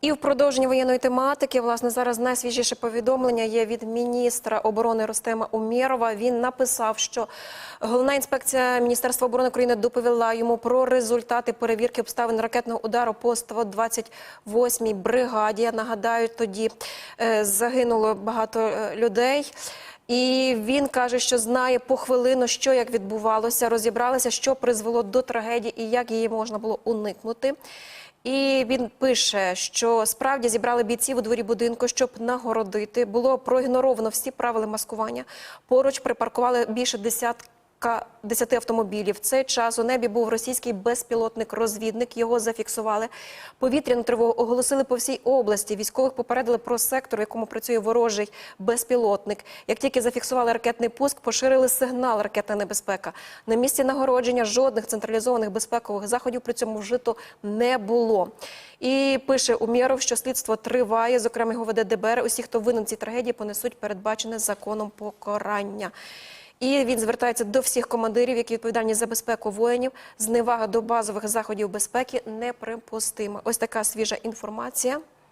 І в продовженні воєнної тематики, власне, зараз найсвіжіше повідомлення є від міністра оборони Ростема Умєрова. Він написав, що головна інспекція Міністерства оборони України доповіла йому про результати перевірки обставин ракетного удару по 128-й бригаді. Я нагадаю, тоді е, загинуло багато е, людей. І він каже, що знає по хвилину, що як відбувалося, розібралися, що призвело до трагедії і як її можна було уникнути. І він пише, що справді зібрали бійців у дворі будинку, щоб нагородити. Було проігноровано всі правила маскування. Поруч припаркували більше десятка. 10 автомобілів. Цей час у небі був російський безпілотник-розвідник. Його зафіксували. Повітряну тривогу оголосили по всій області. Військових попередили про сектор, в якому працює ворожий безпілотник. Як тільки зафіксували ракетний пуск, поширили сигнал ракетна небезпека. На місці нагородження жодних централізованих безпекових заходів при цьому вжито не було. І пише Умєров, що слідство триває. Зокрема, його веде ДБР. Усі, хто винен цій трагедії, понесуть передбачене законом покарання. І він звертається до всіх командирів, які відповідальні за безпеку воїнів. Зневага до базових заходів безпеки неприпустима. Ось така свіжа інформація.